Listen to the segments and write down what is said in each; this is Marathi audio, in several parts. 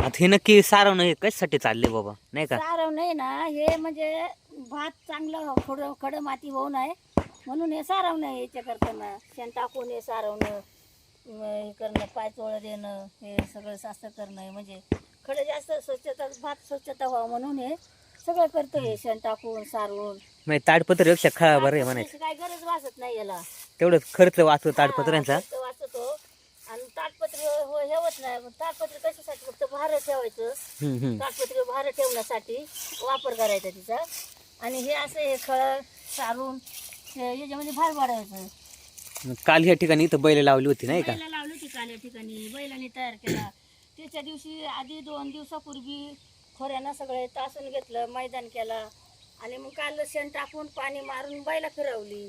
आता हे नक्की सारवणं हे कशासाठी चालले बाबा? नाही का? सारव नाही ना हे म्हणजे भात चांगलं खड खड माती होऊ नये म्हणून हे सारवणं आहे याच्या करताना शेण टाकून हे सारवणं हे करणं पायचोळं देणं हे सगळं सास्त करणं आहे म्हणजे खडं जास्त स्वच्छता भात स्वच्छता व्हावं म्हणून हे सगळं करतं हे शेण टाकून सारवून. म्हणजे ताडपत्रीपेक्षा खळा बरं आहे म्हणायचं. काय गरज वाचत नाही याला. तेवढंच खर्च वाचतो ताडपत्र्यांचा. वाचतो. आणि ताटपत्र हो हे होत नाही ताटपत्र कशासाठी? फक्त भार ठेवायचं. ताटपत्र भार ठेवण्यासाठी वापर करायचा तिचा. आणि हे असं हे खळ सारून याच्यामध्ये भार वाढवायचं. काल ह्या ठिकाणी इथं बैल लावली होती नाही का? लावली होती काल या ठिकाणी. बैलाने तयार केला. त्याच्या दिवशी आधी दोन दिवसापूर्वी खोऱ्यानं सगळे तासून घेतलं मैदान केला. आणि मग काल शेण टाकून पाणी मारून बैला फिरवली.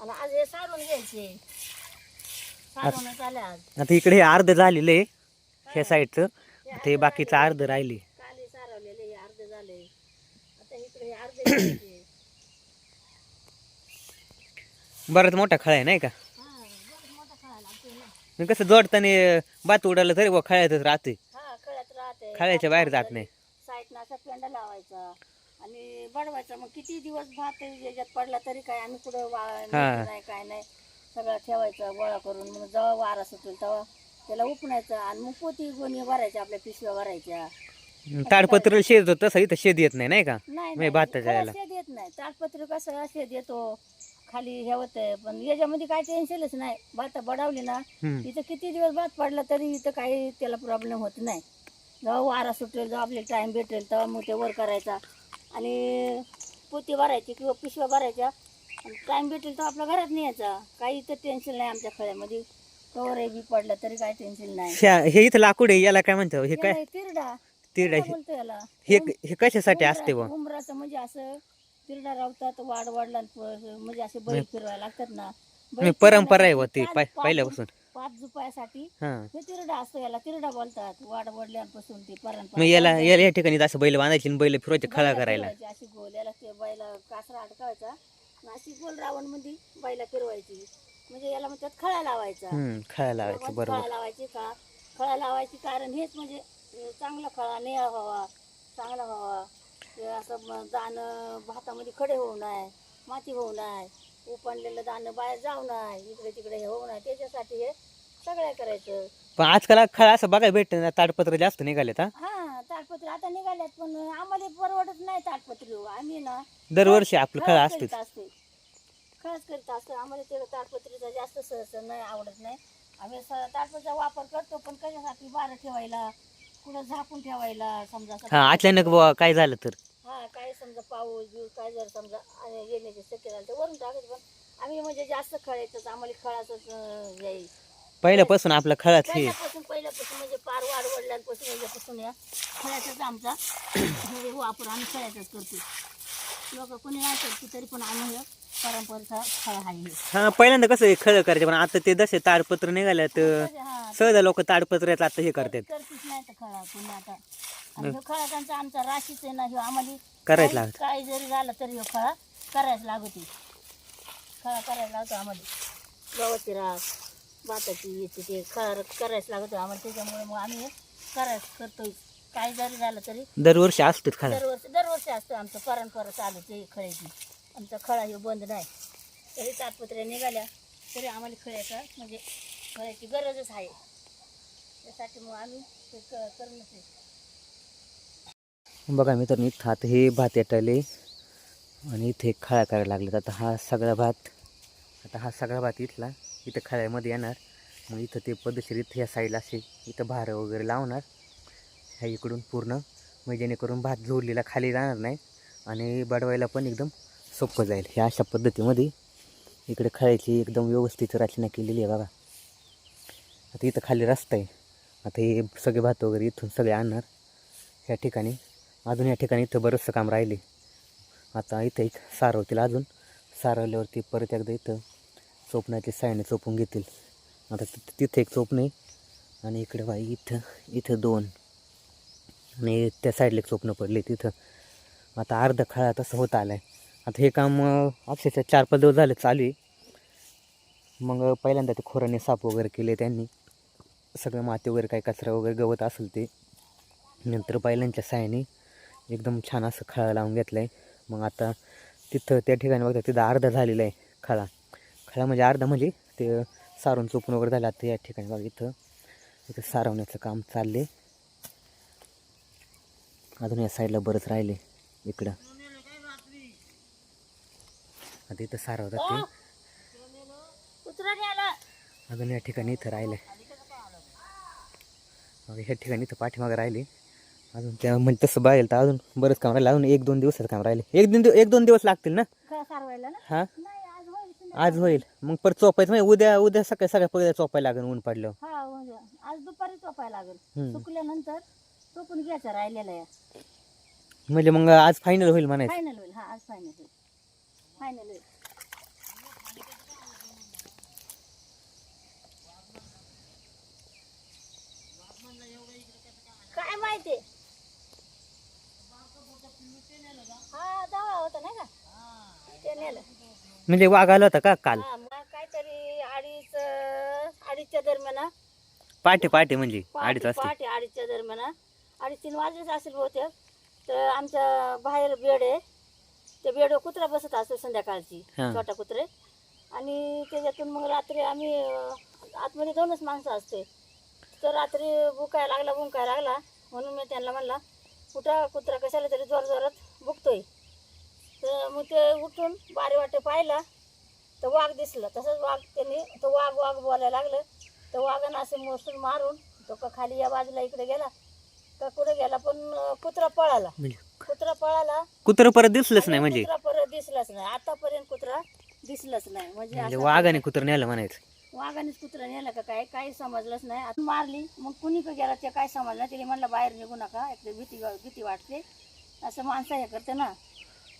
आणि आज हे सारून घ्यायचे. आता इकडे हे अर्ध झालेलं आहे ह्या साईडचं. हे बाकीचं अर्ध राहिले. बराच मोठा खळा आहे नाही का? मग कसं जोडताना बात उडालं तरी बुवा खळ्यातच राहते. खळ्यात राहते. खळ्याच्या बाहेर जात नाही. पेंडा लावायचा आणि बडवायचा. मग किती दिवस भात याच्यात पडला तरी काय? आम्ही कुठं वा. नाही काय नाही. सगळं ठेवायचं गोळा करून. मग जेव्हा वारा सुटेल तेव्हा त्याला उपणायचं आणि मग पोती गोणी भरायच्या आपल्या पिशव्या भरायच्या. ताडपत्र शेत होतं तसं इथं शेत येत नाही नाही का? नाही म्हणजे भाताच्या याला. शेत येत नाही. ताडपत्र कसं शेत येतो खाली हे होतंय पण याच्यामध्ये काय टेन्शनच नाही. भात बडावली ना हम्म. इथं किती दिवस भात पडला तरी इथं काही त्याला प्रॉब्लेम होत नाही. जेव्हा वारा सुटेल जेव्हा आपल्याला टाइम भेटेल तेव्हा मग ते वर करायचा. आणि पोती भरायची किंवा पिशव्या भरायच्या टाइम भेटेल तेव्हा आपल्या घरात नाही यायचा काही इथं टेन्शन नाही आमच्या खळ्यामध्ये कवर बी पडलं तरी काही टेन्शन नाही. ह्या- हे इथं लाकूड आहे याला काय म्हणतो? हे काय? याला तिरडा. तिरडा काय बोलतो याला. हे हे कशासाठी असते उमराचं म्हणजे असं तिरडा रावतात वाढ वाढला म्हणजे असे बैल फिरवायला लागतात ना. बैल परंपरा आहे बुवा ती पाच- पाय- पाच- पहिल्यापासून. पाच जुपायासाठी हा. हे तिरडा असतो याला. तिरडा बोलतात. वाढ वडल्यापासून ते परंपरा. मग याला याला या ठिकाणी असं बैल बांधायची आणि बैल फिरवायचे खळा बैला करायला. फिरवायची, अशी गोल. याला ते बैला कासरा अडकावायचा. आणि अशी गोल रावणमध्ये बैला फिरवायची. म्हणजे याला म्हणतात खळा लावायचा. हम्म खळा लावायची बरोबर. खळा लावायची का? खळा लावायची कारण हेच म्हणजे अं, चांगला खळा निळा व्हावा चांगला व्हावा. ते असं म- दाणं भातामध्ये खडे होऊ नये माती होऊ नये उपणलेलं दाणं बाहेर जाऊ नये इकडे तिकडे हे होऊ नये. त्याच्यासाठी हे सगळ्या करायचं. पण आजकाल खळा असं बघायला भेटत ना ताडपत्र जास्त निघालेत हा? हा ताडपत्री आता निघाल्यात पण आम्हाला परवडत नाही ताडपत्री आम्ही ना दरवर्षी आपलं खळा खळच असतेच. करीत असते. खळच करीत असतं. आम्हाला ते ताडपत्रीचा जास्त सहसा नाही आवडत नाही. आम्ही स- वापर करतो पण कशासाठी बारं ठेवायला कुठं झाकून ठेवायला समजा असं हा अचानक बुवा काय झालं तर? हा काय समजा पाऊस बिऊस काय जर समजा आणि येण्याची शक्यता झाली तर वरून टाकायचं पण आम्ही म्हणजे जास्त खळायचं आम्हाला खळाचंच येईल पहिल्यापासून आपला खळाच हे. पहिल्यापासून पहिल्यापासून म्हणजे पार वाढ वडिलांपासून याच्यापासून या. खळ्याचाच आमचा हे वापर आम्ही खळ्याचाच करतो लोक कोणी नाही करते तरी पण आम्ही हे परंपरेचा खळा आहे हे. हा पहिल्यांदा कसं हे खळ करायचे पण आता ते जसे ताडपत्र निघाल्यात हा सहज लोक ताडपत्र्यात आता हे करतात. करतीच नाही तर खळा कोणी आता. आणि ह्यो खळा त्यांचा आमचा राशीच आहे ना ह्यो आम्हाला करायच काही- लागत. काही जरी झालं तरी ह्यो खळा करायच लागते खळा करायला लागतो आम्हाला. गव्हाची भाताची याची ते खळा करायच लागतो आम्हाला. त्याच्यामुळे मग आम्ही करायच करतोय. काही जरी झालं तरी दरवर्षी असतोच खळा दरवर्षी दरवर्षी असतं आमचं परंपरा चालू ते खळ्याची. आमचा खळा हे बंद नाही. तरी ताटपत्र्या निघाल्या तरी आम्हाला खळ्याचा म्हणजे खळ्याची गरजच आहे. त्यासाठी मग आम्ही ते करणंच बघा मी तर इथं आता हे भात येटायले आणि इथे खळा करायला लागलेत. आता हा सगळा भात आता हा सगळा भात इथला. इथं खळ्यामध्ये येणार. मग इथं ते पद्धतशीर इथं या साईडला असे इथं भारं वगैरे लावणार. ह्या इकडून पूर्ण. म्हणजे जेणेकरून भात जोडलेला खाली जाणार नाही. आणि बडवायला पण एकदम सोपं जाईल. ह्या अशा पद्धतीमध्ये इकडे खळ्याची एकदम व्यवस्थित रचना केलेली आहे बघा. आता इथं खाली रस्ता आहे. आता हे सगळे भात वगैरे इथून सगळे आणणार. ह्या ठिकाणी. अजून या ठिकाणी इथं बरंचसं काम राहिले. आता इथं एक सारवतील अजून. सारवल्यावरती परत एकदा इथं चोपण्याचे सायने चोपून घेतील. आता तिथं तिथं एक चोपणे आहे आणि इकडे बाई इथं इथं दोन. आणि त्या साईडला एक चोपणं पडले तिथं. आता अर्धा खळा तसं होत आलं आहे आता हे काम अक्षरशः चार पाच दिवस झाले चालू आहे. मग पहिल्यांदा ते खोराने साफ वगैरे केले त्यांनी. सगळं माती वगैरे काय कचरा वगैरे गवत असेल ते. नंतर बैलांच्या सायाने एकदम छान असं खळा लावून घेतलं आहे मग आता तिथं त्या ठिकाणी बघता तिथं अर्धा झालेला आहे खळा. खळा म्हणजे अर्धा म्हणजे ते सारून चोपून वगैरे झालं आता या ठिकाणी बघा इथं. इथं सारवण्याचं काम चालले अजून या साईडला बरंच राहिले इकडं. आता इथं सारवतात ते. अजून या ठिकाणी इथं राहिले. मग ह्या ठिकाणी इथं पाठीमागं राहिले. अजून त्या म्हणजे तसं बाहेर तर अजून बरंच काम राहिलं. अजून एक दोन दिवसाचं काम राहिले. एक दोन एक दोन दिवस लागतील ना? हा? आज होईल. मग परत चोपायचं म्हणजे उद्या उद्या सकाळी सकाळी पहिले चोपायला लागेल ऊन पडलं. हा म्हणजे आज दुपारी चोपायला लागेल. हम्म. सुकल्यानंतर चोपून घ्यायचं राहिलेलं आहे. म्हणजे मग आज फायनल होईल म्हणायचं. फायनल होईल. हा आज फायनल होईल. फायनल होईल. काय माहिती? हा जावा होता नाही का? ते नेलं. म्हणजे वाघ आला होता का काल? हा मग काहीतरी अडीच अडीचच्या दरम्यान. पहाटे पहाटे म्हणजे? अडीच वाजता. पहाटे अडीचच्या दरम्यान. अडीच तीन वाजलेच असेल बहुतेक. तर आमच्या बाहेर बेड आहे. ते बेड कुत्रा बसत असतो संध्याकाळची हा. छोटा कुत्रे. आणि त्याच्यातून मग रात्री आम्ही अं, आतमध्ये दोनच माणसं असते. तर रात्री बुकायला लागला बुंकायला लागला. म्हणून मी त्यांना म्हणला कुठं कुत्रा कशाला तरी जोर जोरात बुकतोय तर मग ते उठून बारी वाटे पाहिला तर वाघ दिसलं. तसंच वाघ त्यांनी तो वाघ वाघ बोलायला लागलं. तर वाघानं असे मोसून मारून तो का खाली या बाजूला इकडे गेला का कुठे गेला पण कुत्रा पळाला. कुत्रा पळाला. कुत्र परत दिसलंच नाही म्हणजे. कुत्रा परत दिसलाच नाही. आतापर्यंत कुत्रा दिसलाच नाही. म्हणजे म्हणजे असं वाघाने कुत्र नेलं म्हणायचं. वाघानेच कुत्रा नेला का काय? काही समजलंच नाही. आता मारली. मग कुणी का गेला? ते काय समजलं नाही. तिने म्हणलं बाहेर निघू नका. तर भीती भीती वाटते. असं माणसं हे करते ना.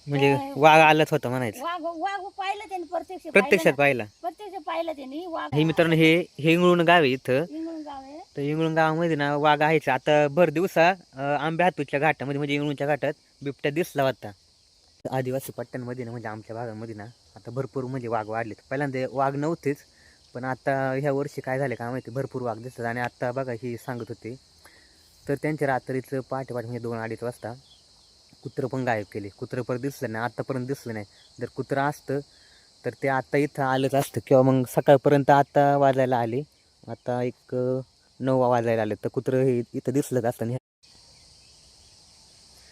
म्हणजे वाघ आलाच होता म्हणायचं. वाघ वाघ पाहिलं त्यांनी प्रत्यक्ष प्रत्यक्षात पाहिलं पाहिला. ना. प्रत्यक्ष पाहिलं त्यांनी. वाघ हे मित्रांनो हे हे गाव आहे इथं. इंगळून गाव आहे. तर इंगळून गावामध्ये ना वाघ आहेच. आता भर दिवसा अं, आंबे हातूच्या घाटामध्ये म्हणजे इंगळूनच्या घाटात बिबट्या दिसला होता. आदिवासी पट्ट्यांमध्ये ना म्हणजे आमच्या भागामध्ये ना आता भरपूर म्हणजे वाघ वाढलेत. पहिल्यांदा वाघ नव्हतेच पण आता ह्या वर्षी काय झाले काय माहिती? भरपूर वाघ दिसतात. आणि आता बघा ही सांगत होते. तर त्यांच्या रात्रीचं पहाटे पहाटे म्हणजे दोन अडीच वाजता कुत्रं पण गायब केले. कुत्रं परत दिसलं नाही आत्तापर्यंत दिसलं नाही. जर कुत्रं असतं तर ते आता इथं आलंच असतं. किंवा मग सकाळपर्यंत आता वाजायला आले. आता एक नऊ वाजायला आले. तर कुत्रं हे इथं दिसलंच असतं आणि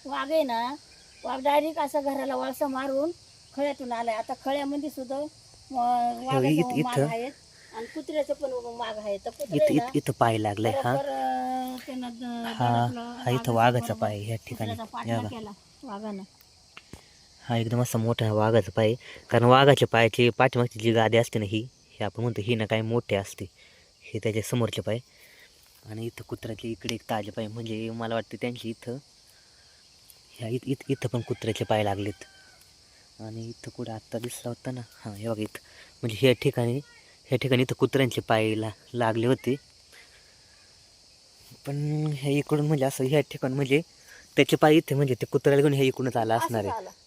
वाघ आहे ना वाघ डायरेक्ट असं घराला वळसा मारून खळ्यातून आलाय. आता खळ्यामध्ये सुद्धा वाघाचे इथं- आणि कुत्र्याचं पण माग आहे तर कुत्रे इथं पाय लागलाय हा. बरोबर, अं, त्यानं द- हा दडपलं, हा इथं वाघाचं पाय ह्या ठिकाणी. कुत्र्याचा या पाठलाग बघा. केला वाघानं. हा एकदम असा मोठा वाघाचा पाय. कारण वाघाच्या पायाची पाठीमागची जी गादी असते ना ही हे आपण म्हणतो ही ना काय मोठे असते. हे त्याच्या समोरचे पाय. आणि इथं कुत्र्याचे इकडे एक ताजे पाय. म्हणजे मला वाटतं त्यांची इथं ह्या इथं इथं इथं पण कुत्र्याचे पाय लागलेत. आणि इथं कुठं आत्ता दिसला होता ना. हां हे बघा इथं. म्हणजे ह्या ठिकाणी ह्या ठिकाणी इथं कुत्र्यांचे पाय ला लागले होते. पण ह्या इकडून म्हणजे असं ह्या ठिकाणी म्हणजे त्याचे पाय इथे म्हणजे ते कुत्र्याला घेऊन ह्या इकडूनच आला असणार असं आहे.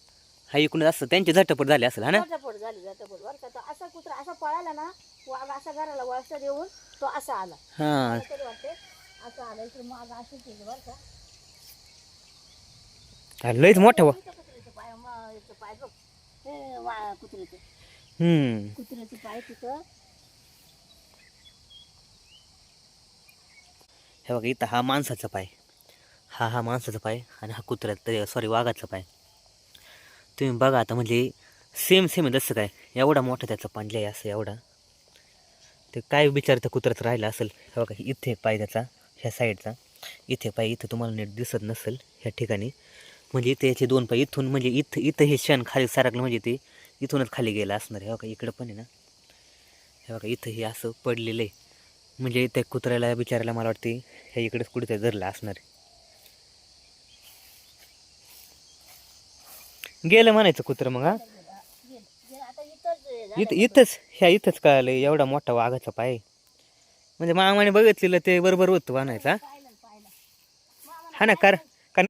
हा इकडून असं त्यांची झटपट झाली असेल हा ना? झटापट झाली झटापट. बरं का तो असा कुत्रा असा पळाला ना वाघ असा घराला वळसा देऊन तो असा आला. हा. मला तरी वाटते असं आला इकडे माग असं केलं बरं का. हा, लयच मोठा वा इथं कुत्र्याचं पाय मा- याचं पाय बघ. हे वा- कुत्र्याचं. हम्म. कुत्र्याचं पाय तिथं. हे बघा इथं हा माणसाचा पाय. हा हा माणसाचा पाय आणि हा कुत्र्याचा सॉरी वाघाचा पाय. तुम्ही बघा आता म्हणजे सेम सेम आहे जसं काय. एवढा मोठा त्याचा पांजला आहे असं एवढा. ते काय विचार त्या कुत्र्याचं राहिलं असेल. हे बघा इथे पाय त्याचा ह्या साईडचा. इथे पाय इथं तुम्हाला नीट दिसत नसेल ह्या ठिकाणी. म्हणजे इथे याचे दोन पाय इथून म्हणजे इथं इथं हे क्षण खाली सारखलं म्हणजे ते इथूनच खाली गेलं असणार हे बघा इकडं पण आहे ना. हे बघा इथं हे असं पडलेलं आहे. म्हणजे त्या कुत्र्याला बिचारायला मला वाटते ह्या इकडेच कुठे धरलं असणार. आहे. गेलं म्हणायचं कुत्रं मग हा? इथंच इथं इथंच ह्या इथंच कळालं एवढा मोठा वाघाचा पाय. म्हणजे मामाने बघितलेलं ते बरोबर होतं म्हणायचा हा? ना कर कारण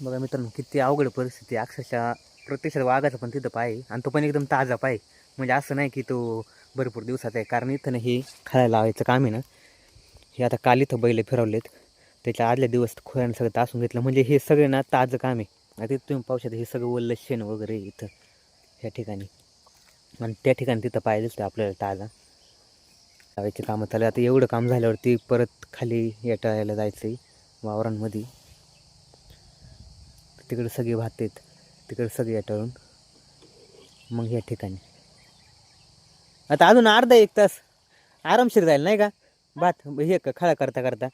बघा मित्रांनो किती अवघड परिस्थिती अक्षरशः प्रत्यक्षात वाघाचा पण तिथं पाय आणि तो पण एकदम ताजा पाय म्हणजे असं नाही की तो भरपूर दिवसात आहे. कारण इथं ना हे खायला लावायचं काम आहे ना. हे आता काल इथं बैल फिरवलेत. त्याच्या आदल्या दिवस खोऱ्यानं सगळं तासून घेतलं. म्हणजे हे सगळे ना ताजं काम आहे. आता तुम्ही पाहू शकता हे सगळं ओलं शेण वगैरे इथं. ह्या ठिकाणी. आणि त्या ठिकाणी तिथं पाहिजेच ते आपल्याला ताजा. लावायचे कामं चालू आता एवढं काम झाल्यावरती परत खाली येटायला जायचं आहे वावरांमध्ये. तिकडे सगळे भात आहेत तिकडे सगळे येटाळून. मग ह्या ठिकाणी. आता अजून अर्धा एक तास आरामशीर जाईल नाही का? भात हे का खळा करता करता.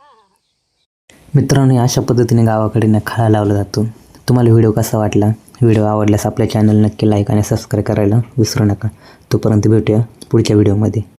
मित्रांनो अशा पद्धतीने गावाकडे खळा लावला जातो. तुम्हाला व्हिडिओ कसा वाटला? व्हिडिओ आवडल्यास आपल्या चॅनल नक्की लाईक आणि सबस्क्राईब करायला विसरू नका. तोपर्यंत भेटूया पुढच्या व्हिडिओमध्ये